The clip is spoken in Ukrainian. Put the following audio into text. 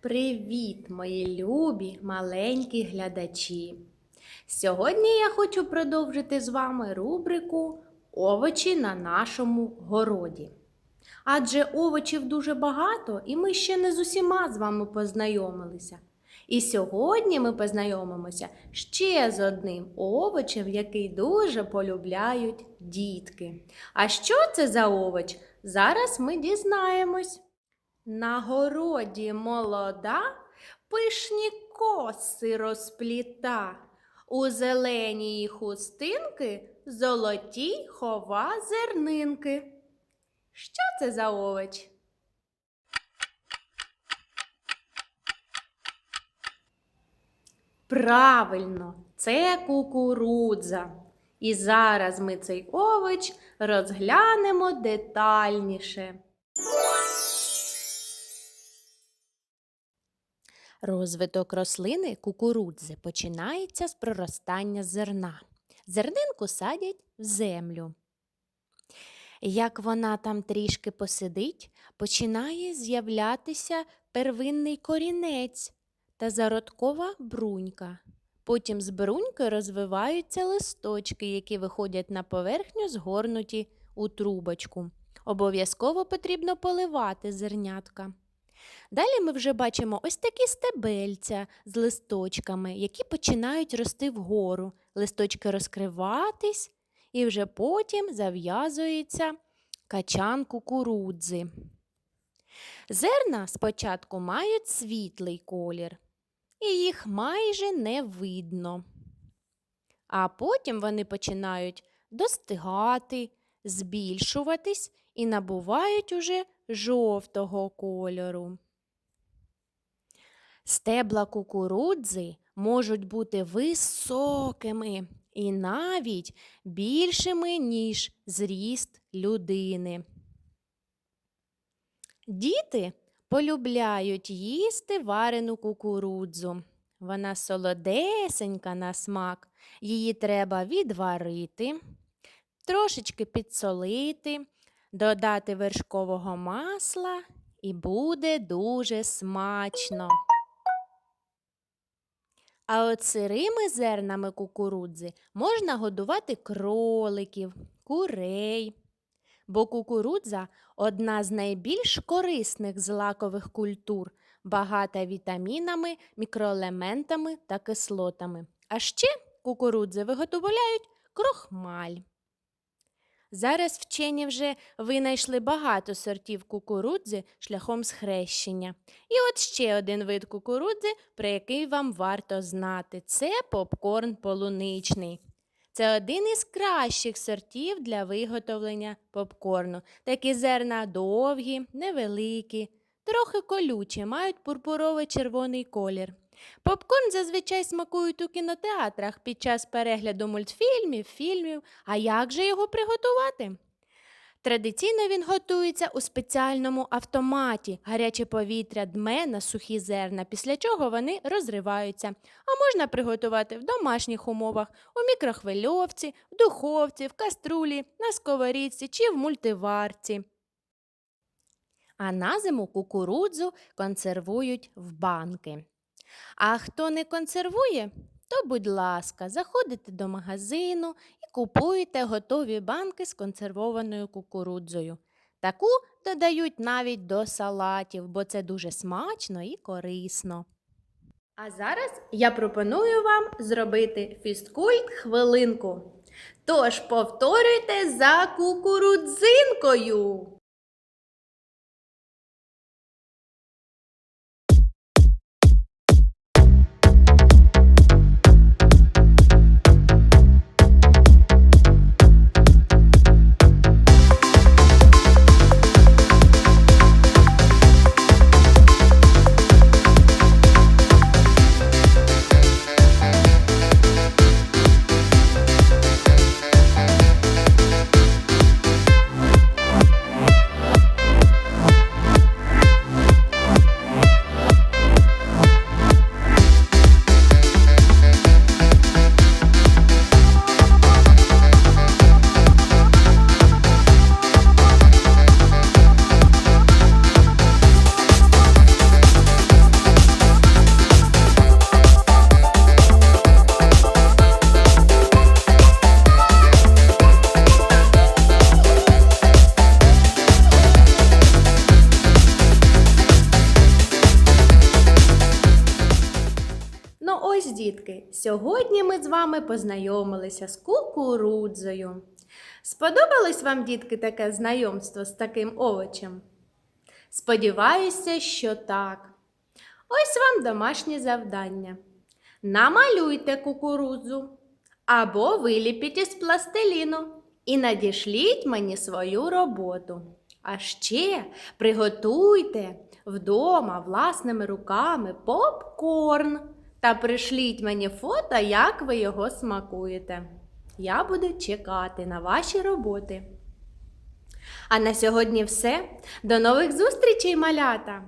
Привіт, мої любі маленькі глядачі! Сьогодні я хочу продовжити з вами рубрику Овочі на нашому городі. Адже овочів дуже багато, і ми ще не з усіма з вами познайомилися. І сьогодні ми познайомимося ще з одним овочем, який дуже полюбляють дітки. А що це за овоч? Зараз ми дізнаємось. На городі молода, пишні коси розпліта, у зеленій хустинки золоті хова зернинки. Що це за овоч? Правильно, це кукурудза. І зараз ми цей овоч розглянемо детальніше. Розвиток рослини кукурудзи починається з проростання зерна. Зернинку садять в землю. Як вона там трішки посидить, починає з'являтися первинний корінець та зародкова брунька. Потім з бруньки розвиваються листочки, які виходять на поверхню, згорнуті у трубочку. Обов'язково потрібно поливати зернятка. Далі ми вже бачимо ось такі стебельця з листочками, які починають рости вгору. Листочки розкриватись, і вже потім зав'язується качан кукурудзи. Зерна спочатку мають світлий колір, і їх майже не видно. А потім вони починають достигати, збільшуватись і набувають уже жовтого кольору. Стебла кукурудзи можуть бути високими і навіть більшими, ніж зріст людини. Діти полюбляють їсти варену кукурудзу. Вона солодесенька на смак, її треба відварити, трошечки підсолити, додати вершкового масла і буде дуже смачно. А от сирими зернами кукурудзи можна годувати кроликів, курей. Бо кукурудза одна з найбільш корисних злакових культур, багата вітамінами, мікроелементами та кислотами. А ще кукурудзи виготовляють крохмаль. Зараз вчені вже винайшли багато сортів кукурудзи шляхом схрещення. І от ще один вид кукурудзи, про який вам варто знати це попкорн полуничний. Це один із кращих сортів для виготовлення попкорну. Такі зерна довгі, невеликі, трохи колючі, мають пурпурово червоний колір. Попкорн зазвичай смакують у кінотеатрах під час перегляду мультфільмів, фільмів. А як же його приготувати? Традиційно він готується у спеціальному автоматі. Гаряче повітря дме на сухі зерна, після чого вони розриваються. А можна приготувати в домашніх умовах, у мікрохвильовці, в духовці, в каструлі, на сковорідці чи в мультиварці. А на зиму кукурудзу консервують в банки. А хто не консервує, то, будь ласка, заходите до магазину і купуєте готові банки з консервованою кукурудзою. Таку додають навіть до салатів, бо це дуже смачно і корисно. А зараз я пропоную вам зробити фісткульт хвилинку. Тож повторюйте за кукурудзинкою. Дітки, сьогодні ми з вами познайомилися з кукурудзою. Сподобалось вам, дітки, таке знайомство з таким овочем? Сподіваюся, що так. Ось вам домашнє завдання. Намалюйте кукурудзу або виліпіть із пластиліну і надішліть мені свою роботу. А ще приготуйте вдома власними руками попкорн та пришліть мені фото, як ви його смакуєте. Я буду чекати на ваші роботи. А на сьогодні все. До нових зустрічей, малята!